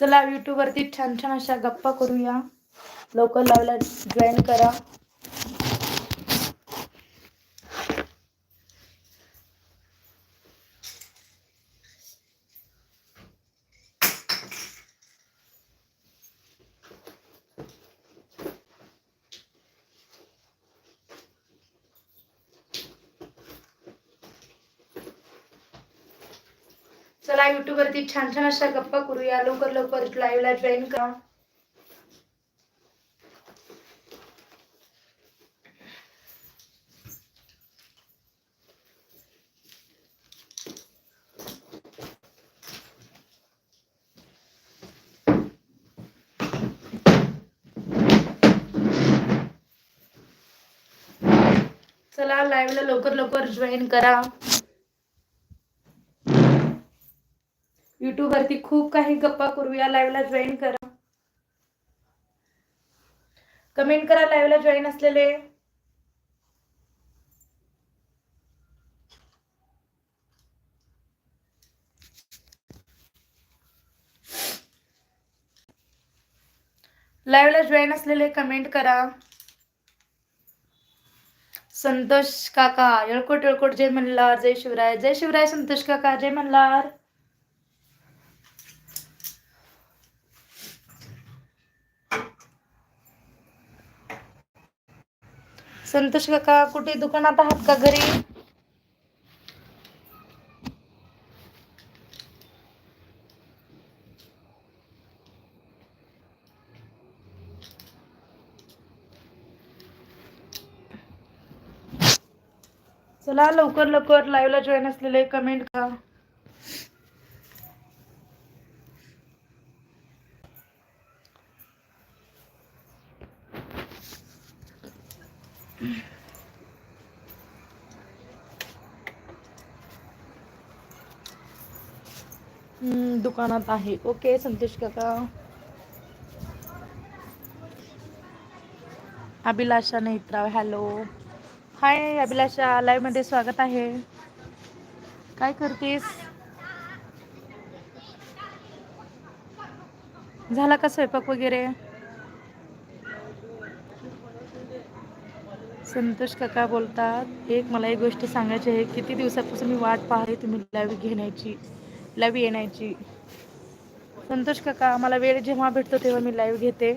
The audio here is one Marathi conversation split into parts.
चला यूट्यूबवरती छान छान अशा गप्पा करूया. लवकर लावला जॉईन करा. चला युट्यूब वरती छान छान अशा गप्पा करूया. लवकर लवकर लाईव्हला जॉईन करा. चला लाईव्हला लवकर लवकर जॉईन करा. युट्यूब वरती खूप काही गप्पा करूया लाईव्हला जॉईन करा. कमेंट करा लाईव्हला जॉईन असलेले. लाईव्हला जॉईन असलेले कमेंट करा. संतोष काका येळकोट येळकोट जय मल्हार जय शिवराय जय शिवराय संतोष काका जय मल्हार. संतोष काका कुठे दुकानात आहात का घरी? चला लवकर लवकर लाईव्हला जॉईन असलेले कमेंट का दुकानात आहे. ओके संतोष काका. अभिलाषा नेत्राव हॅलो. हाय अभिलाषा लाईव्हमध्ये स्वागत आहे. काय करतेस? झाला का स्वयंपाक वगैरे? संतोष काका बोलतात एक मला एक गोष्ट सांगायची आहे किती दिवसापासून मी वाट पाहते तुम्ही लाईव्ह घेण्याची? लाईव्ह येण्याची संतोष काका मला वेळ जेव्हा भेटतो तेव्हा मी लाईव्ह घेते.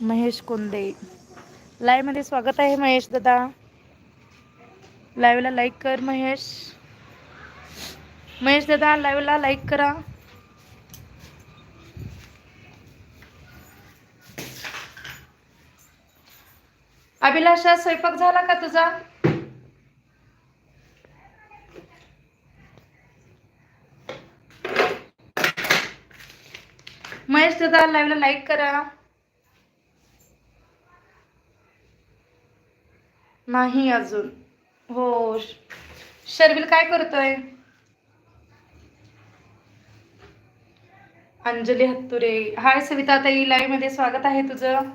महेश कोंदे लाईव्हमध्ये स्वागत आहे महेश दादा. लाईव्हला लाईक कर महेश. महेश दादा लाईव्हला लाईक करा. अभिलाषा स्वयंपाक झाला का तुझा? महेश दादा लाईव्हला लाईक करा. नाही अजून. हो शर्विल काय करतोय? अंजली हत्तुरे. हाय सविता ताई लाईव्हमध्ये स्वागत आहे तुझं.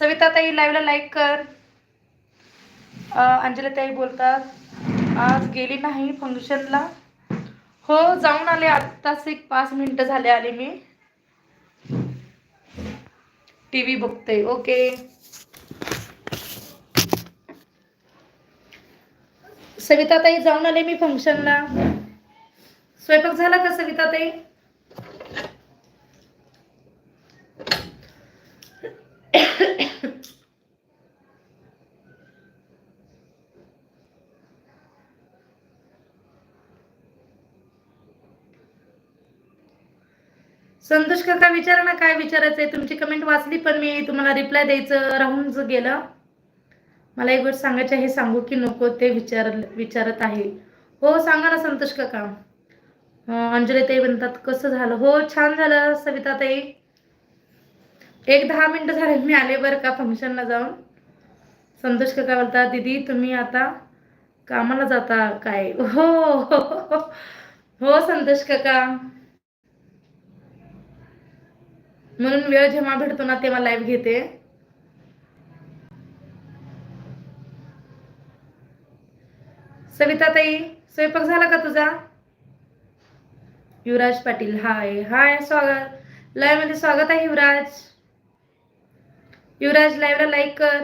सविता ताई लाईव्हला लाईक कर. अंजली ताई बोलतात आज गेली नाही फंक्शनला हो जाऊन आले आत्ताच एक पाच मिनटं झाले आले मी. टी व्ही बघते ओके सविता ताई जाऊन आले मी फंक्शनला स्वयंपाक झाला का सविता संतोष काका विचारा ना काय विचारायचंय? तुमची कमेंट वाचली पण मी तुम्हाला रिप्लाय द्यायचं राहून गेलं. मला एक गोष्ट सांगायची हे सांगू की नको ते विचार विचारत आहे. हो सांगा ना संतोष काका. अंजली ताई म्हणतात कसं झालं? हो छान झालं सविता ताई एक दहा मिनटं झाले मी आले बरं का फंक्शनला जाऊन. संतोष काका बोलतात दीदी तुम्ही आता कामाला जाता काय? हो हो संतोष काका. म्हणून वेळ जेव्हा भेटतो ना तेव्हा लाईव्ह घेते. सविता ताई स्वयंपाक झाला का तुझा? युवराज पाटील हाय हाय स्वागत. लाईव्हमध्ये स्वागत आहे युवराज. युवराज लाईव्हला लाईक कर.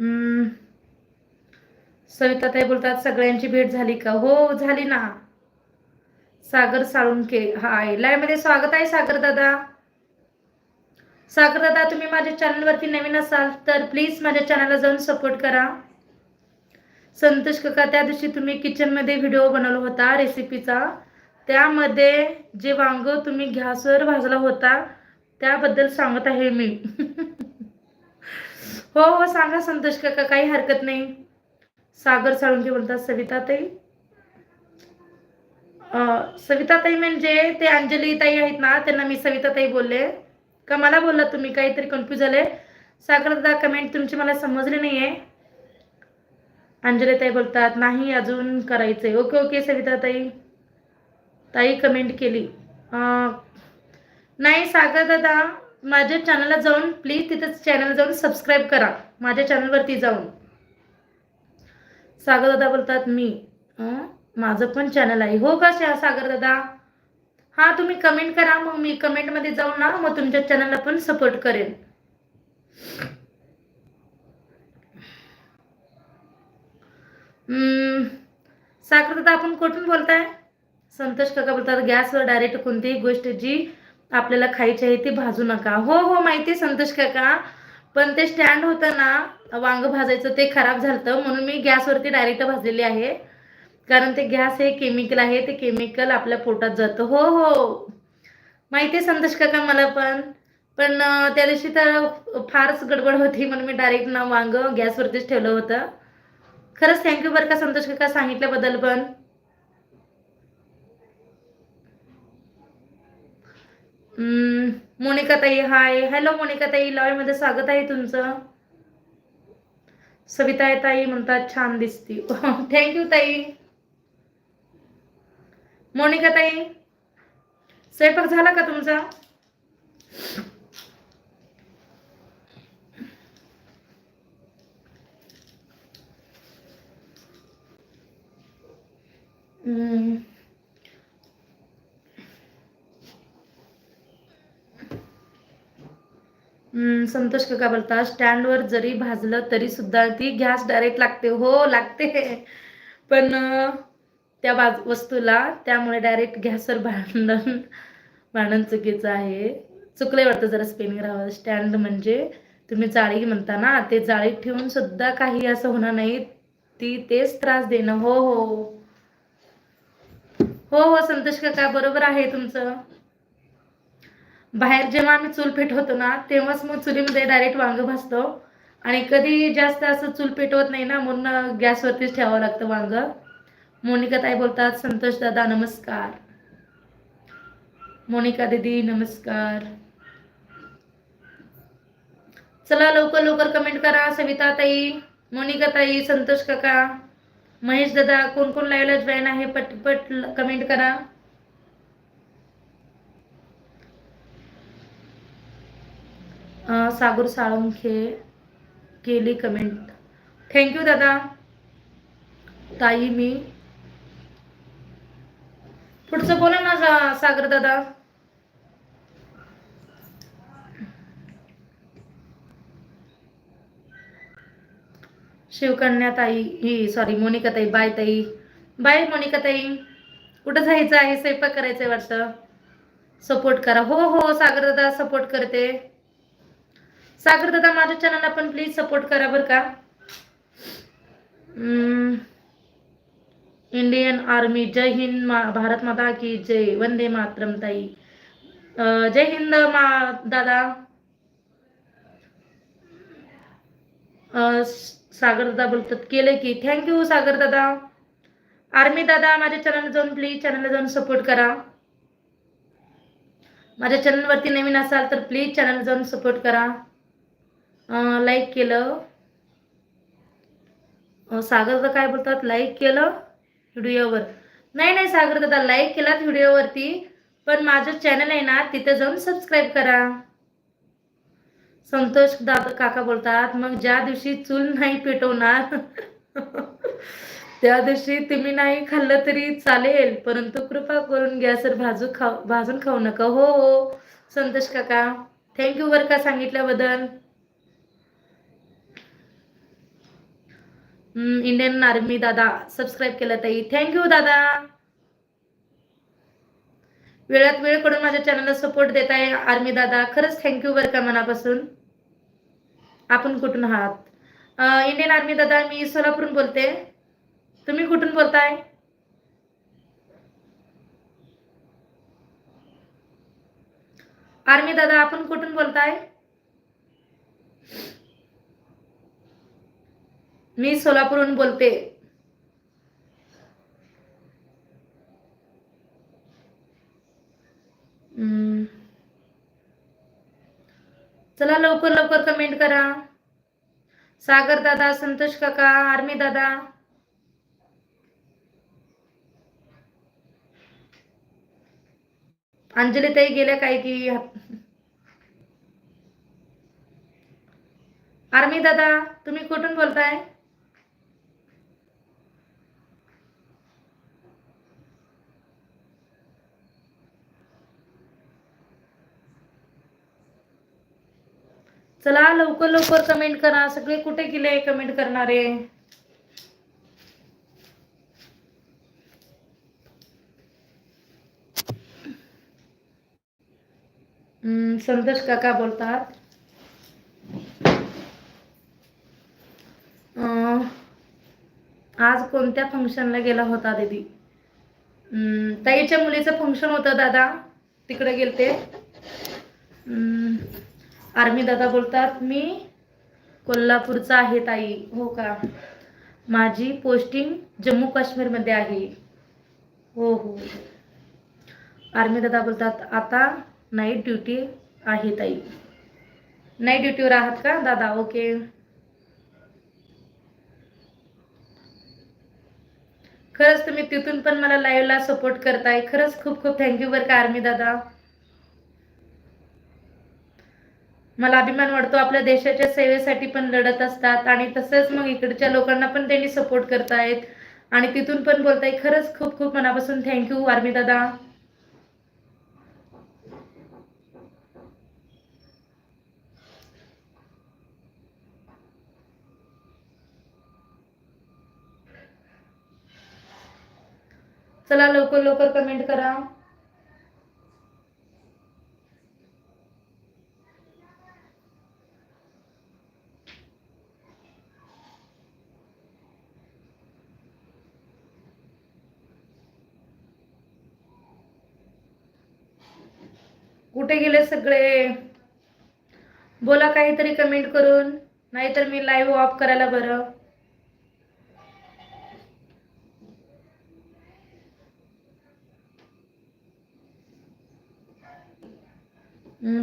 हम्म. सविता ताई बोलतात सगळ्यांची भेट झाली का? हो झाली ना. सागर साळुंके हाय लाईव्हमध्ये स्वागत आहे सागर दादा. सागर दादा तुम्ही माझ्या चॅनलवरती नवीन असाल तर प्लीज माझ्या चॅनलला जाऊन सपोर्ट करा. संतोष काका त्या दिवशी तुम्ही किचनमध्ये व्हिडिओ बनवला होता रेसिपीचा त्यामध्ये जे वांग तुम्ही घ्यासवर भाजला होता. त्याबद्दल सांगत आहे मी. हो हो सांगा संतोष काका काही हरकत नाही. सागर साळुंके बोलतात सविताताई. सविताताई म्हणजे ते अंजली ताई आहेत ना त्यांना मी सविताताई बोलले. का मला बोलला तुम्ही? काहीतरी कन्फ्यूज झाले. सागर दादा कमेंट तुमची मला समजली नाही आहे अंजलीताई बोलतात नाही अजून करायचंय. ओके ओके सविताताई. ताई कमेंट केली. नाही सागर दादा माझ्या चॅनलला जाऊन प्लीज तिथं चॅनल जाऊन सबस्क्राईब करा. माझ्या चॅनलवरती जाऊन. सागर दादा बोलतात मी माझं पण चॅनल आहे. हो का शा- सागर दादा? हा तुम्ही कमेंट करा मग मी कमेंटमध्ये जाऊन ना मग तुमच्या चॅनलला पण सपोर्ट करेन. हम्म, सागर दादा आपण कुठून बोलताय? संतोष काका बोलतात गॅसवर डायरेक्ट कोणतीही गोष्ट जी आपल्याला खायची आहे ती भाजू नका. हो हो माहिती आहे संतोष काका. पण ते स्टँड होतं ना वांग भाजायचं ते खराब झालं म्हणून मी गॅसवरती डायरेक्ट भाजलेली आहे. कारण ते गॅस हे केमिकल आहे ते केमिकल आपल्या पोटात जातं. हो हो. माहिती आहे संतोष काका मला पण. पण त्या दिवशी तर फारच गडबड होती म्हणून मी डायरेक्ट ना वांग गॅसवरतीच ठेवलं होतं. खरंच थँक्यू बरं का संतोष काका सांगितल्याबद्दल पण. मोनिकाताई मोनिका ताई हाय हॅलो मोनिका ताई मध्ये स्वागत आहे तुमचं. सविता ताई म्हणतात छान दिसती. थँक्यू ताई. मोनिका ताई स्वयंपाक झाला का तुमचा? हम्म. संतोष काका बोलता स्टँडवर जरी भाजलं तरी सुद्धा ती गॅस डायरेक्ट लागते. हो लागते. पण त्या बाज वस्तूला त्यामुळे डायरेक्ट गॅसवर भांडण भांडण चुकीचं आहे. चुकलंय वाटतं जरा स्पेलिंग राहावं. स्टँड म्हणजे तुम्ही जाळी म्हणता ना ते जाळीत ठेवून सुद्धा काही असं होणार नाही. ती तेच त्रास देणं. हो हो. हो हो संतोष काका बरोबर आहे तुमचं. बाहेर जेव्हा आम्ही चूल पेटवतो ना तेव्हाच मग चुलीमध्ये डायरेक्ट वांग भाजतो. आणि कधी जास्त असं चूल पेटवत नाही ना म्हणून गॅसवरतीच ठेवावं लागतं वांग. मोनिका ताई बोलतात संतोष दादा नमस्कार. मोनिका दीदी नमस्कार. चला लवकर लवकर कमेंट करा सविता ताई मोनिका ताई संतोष काका. महेश दादा कोण कोण लाईव्हला जॉईन आहे पटपट कमेंट करा. सागर साळुंखे केली कमेंट थँक्यू दादा. ताई मी. पुढचं बोला ना सा, सागर दादा. शिवकन्या ताई ही सॉरी मोनिका ताई बाय ताई. बाय मोनिका ताई. कुठं जायचं आहे? स्वयंपाक करायचंय वाटतं. सपोर्ट करा. हो, हो हो सागर दादा सपोर्ट करते. सागर दादा माझ्या चॅनलला पण प्लीज सपोर्ट करा बरं का. इंडियन आर्मी जय हिंद मा भारत माता की जय. वंदे मातरम ताई. जय हिंद मा दादा. सागर दादा बोलतात केले की. थँक्यू सागर दादा. आर्मी दादा माझ्या चॅनल जाऊन प्लीज चॅनलला जाऊन सपोर्ट करा. माझ्या चॅनलवरती नवीन असाल तर प्लीज चॅनल जाऊन सपोर्ट करा. लाईक केलं. सागर दादा काय बोलतात? लाईक केलं व्हिडिओवर. नाही नाही सागर दादा लाईक केलात व्हिडिओवरती पण माझं चॅनल आहे ना तिथे जाऊन सबस्क्राईब करा. संतोष दादा काका बोलतात मग ज्या दिवशी चूल नाही पेटवणार त्या दिवशी तुम्ही नाही खाल्लं तरी चालेल परंतु कृपा करून गॅसवर भाजू खाऊ भाजून खाऊ नका. हो हो संतोष काका. थँक्यू बरं का सांगितल्याबद्दल? इंडियन आर्मी दादा सबस्क्राईब केलं ताई. थँक्यू दादा. वेळात वेळकडून माझ्या चॅनलला सपोर्ट देत आहे आर्मी दादा. खरंच थँक्यू बरं का मनापासून. आपण कुठून आहात? इंडियन आर्मी दादा मी सोलापूरून बोलते. तुम्ही कुठून बोलताय? आर्मी दादा आपण कुठून बोलताय? मी सोलापूरहून बोलते. चला लवकर लवकर कमेंट करा. सागर दादा संतोष काका आर्मी दादा. अंजली ताई गेल्या काय की? आर्मी दादा तुम्ही कुठून बोलताय? चला लवकर लवकर कमेंट करा. सगळे कुठे गेले कमेंट करणारे? संतोष काका बोलतात. अं, आज कोणत्या फंक्शनला गेला होता दीदी? हम्म, ताईच्या मुलीचं फंक्शन होतं दादा. तिकडे गेलते. हम्म, आर्मी दादा बोलतात मी कोल्हापूरचा आहे ताई. हो का? माझी पोस्टिंग जम्मू काश्मीरमध्ये आहे. हो हो. आर्मी दादा बोलतात आता नाईट ड्युटी आहे ताई. नाईट ड्युटीवर आहात का दादा? ओके. खरंच तुम्ही तिथून पण मला लाईव्हला सपोर्ट करताय. खरंच खूप खूप थँक्यू बरं का आर्मी दादा. मला अभिमान वाटतो आपल्या देशाच्या सेवेसाठी पण लढत असतात आणि तसंच मग इकडच्या लोकांना पण त्यांनी सपोर्ट करतायत. आणि तिथून पण बोलताय खरंच खूप खूप मनापासून थँक्यू आर्मी दादा. चला लवकर लवकर कमेंट करा. कुठे गेले सगळे? बोला काहीतरी कमेंट करून. नाहीतर मी लाईव्ह ऑफ करायला बरं.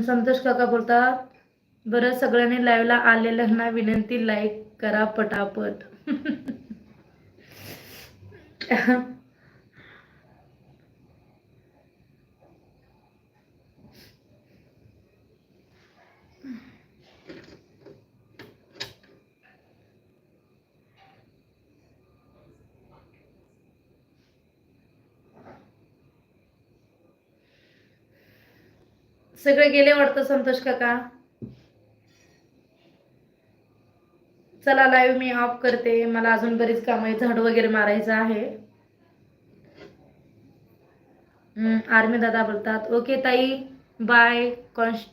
संतोष काका बोलतात बरं सगळ्यांनी लाईव्हला आलेल्यांना विनंती लाईक करा पटापट. सगळे गेले वाटतं संतोष काका? चला लाईव्ह मी ऑफ करते. मला अजून बरीच काम आहे झाड वगैरे मारायचं आहे. आर्मी दादा बोलतात. ओके ताई. बाय कॉन्स्ट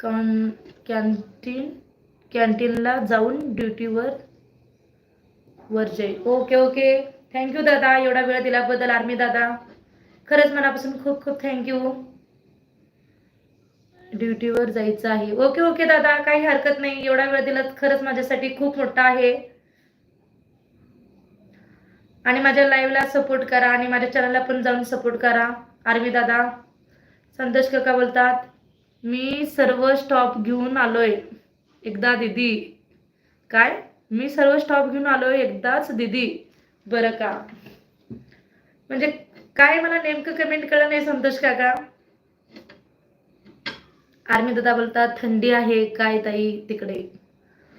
कॉन कॅन्टीन कॅन्टीनला जाऊन ड्युटीवर वर जाईल. ओके ओके थँक्यू दादा. एवढा वेळ दिल्याबद्दल आर्मी दादा. खरंच मनापासून खूप खूप थँक्यू ड्युटीवर जायचं आहे. ओके ओके दादा काही हरकत नाही. एवढा वेळ दिला खरंच माझ्यासाठी खूप मोठा आहे. आणि माझ्या लाईव्हला सपोर्ट करा आणि माझ्या चॅनलला पण जाऊन सपोर्ट करा. आर्मी दादा संतोष काका बोलतात मी सर्व स्टॉप घेऊन आलोय. एकदा दिदी. काय? मी सर्व स्टॉप घेऊन आलोय एकदाच दिदी. बरं का. म्हणजे काय मला नेमकं कमेंट कळलं नाही संतोष काका? आर्मी दादा बोलतात थंडी आहे काय ताई तिकडे?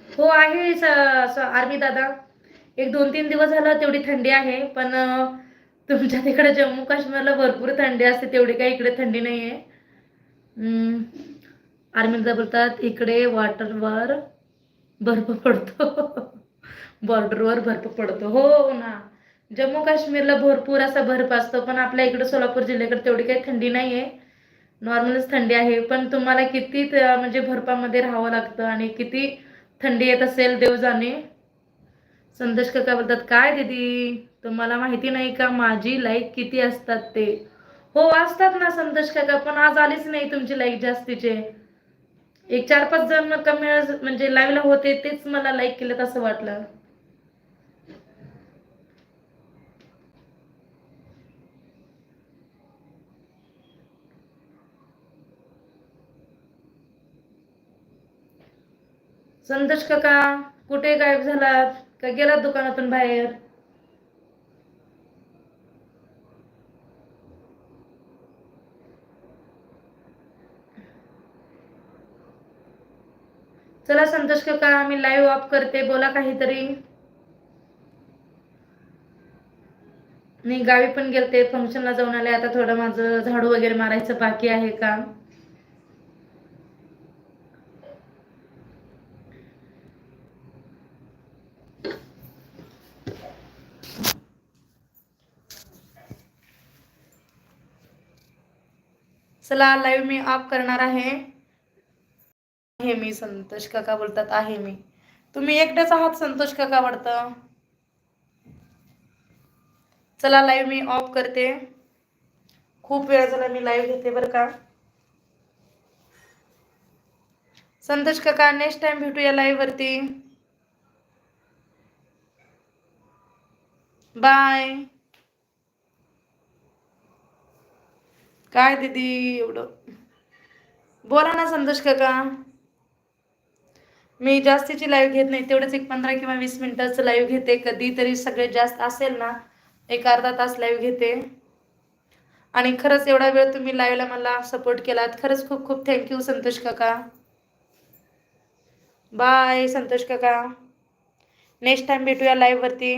हो आहे स- आर्मी दादा. एक दोन तीन दिवस झालं तेवढी थंडी आहे पण तुमच्या तिकडे जम्मू काश्मीरला भरपूर थंडी असते तेवढी काही इकडे थंडी नाही आहे आर्मीला बोलतात इकडे वॉटरवर बर्फ पडतो. बॉर्डरवर बर्फ पडतो. हो, हो ना. जम्मू काश्मीरला भरपूर असा बर्फ असतो पण आपल्या इकडे सोलापूर जिल्ह्याकडे तेवढी काही थंडी नाही आहे नॉर्मलच थंडी आहे पण तुम्हाला किती म्हणजे भरपामध्ये राहावं लागतं आणि किती थंडी येत असेल देव जाणे संदेश काका बोलतात काय दीदी? तुम्हाला माहिती नाही का माझी लाईक किती असतात ते? हो असतात ना संदेश काका पण आज आलीच नाही तुमची लाईक जास्तीचे. एक चार पाच जण कमी म्हणजे लाईव्हला होते तेच मला लाईक केलं असं वाटलं. संतोष काका कुठे गायब झालात? का गेलात दुकानातून बाहेर? चला संतोष काका मी लाईव्ह ऑफ करते. बोला काहीतरी. मी गावी पण गेलते. फंक्शनला जाऊन आले. आता थोडं माझं झाडू वगैरे मारायचं बाकी आहे काम. चला लाईव्ह मी ऑफ करणार आहे. आहे मी संतोष काका बोलतात आहे मी. तुम्ही एकटेच आहात संतोष काका वाटतं? चला लाईव्ह मी ऑफ करते. खूप वेळ झाला मी लाईव्ह घेते बरं का. संतोष काका नेक्स्ट टाइम भेटूया लाईव्ह वरती. बाय काय दीदी एवढं? बोला ना संतोष काका. मी जास्तीची लाईव्ह घेत नाही तेवढंच एक पंधरा किंवा वीस मिनिटाचं लाईव्ह घेते. कधीतरी सगळ्यात जास्त असेल ना एक अर्धा तास लाईव्ह घेते. आणि खरंच एवढा वेळ तुम्ही लाईव्हला मला सपोर्ट केलात. खरंच खूप खूप थँक्यू संतोष काका. बाय संतोष काका. नेक्स्ट टाइम भेटूया लाईव्हवरती